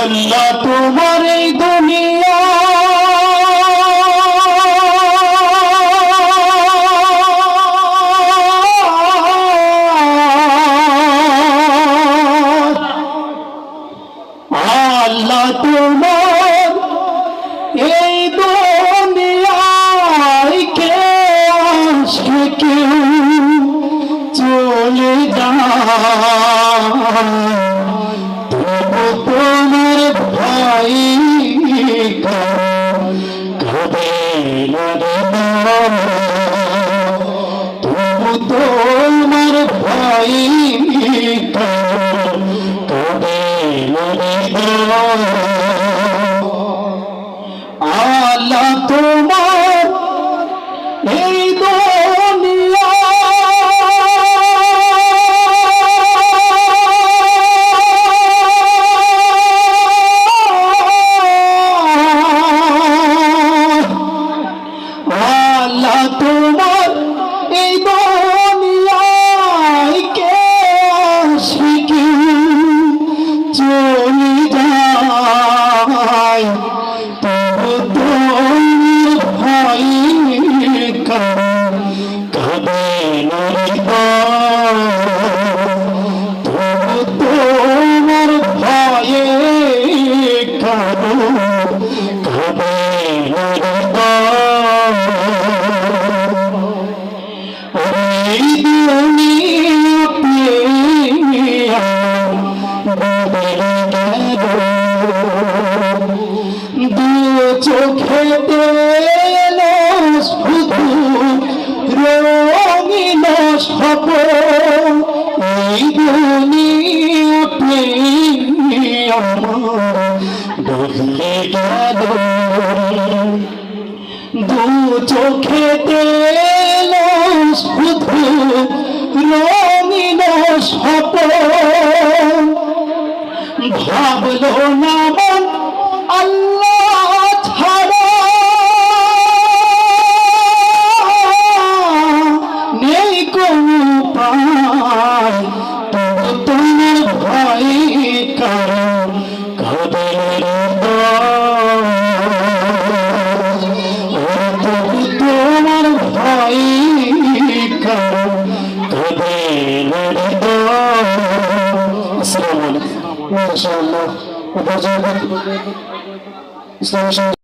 আল্লাহ তোমার এই দুনিয়া। আল্লাহ তোমার এই দুনিয়ায় কে আসে কেউ? চলে যায় এই eh, গেল দু চোখে তেল শুধু রঙিন স্বপ্ন ভাবলো না আসসালামু ইসলামী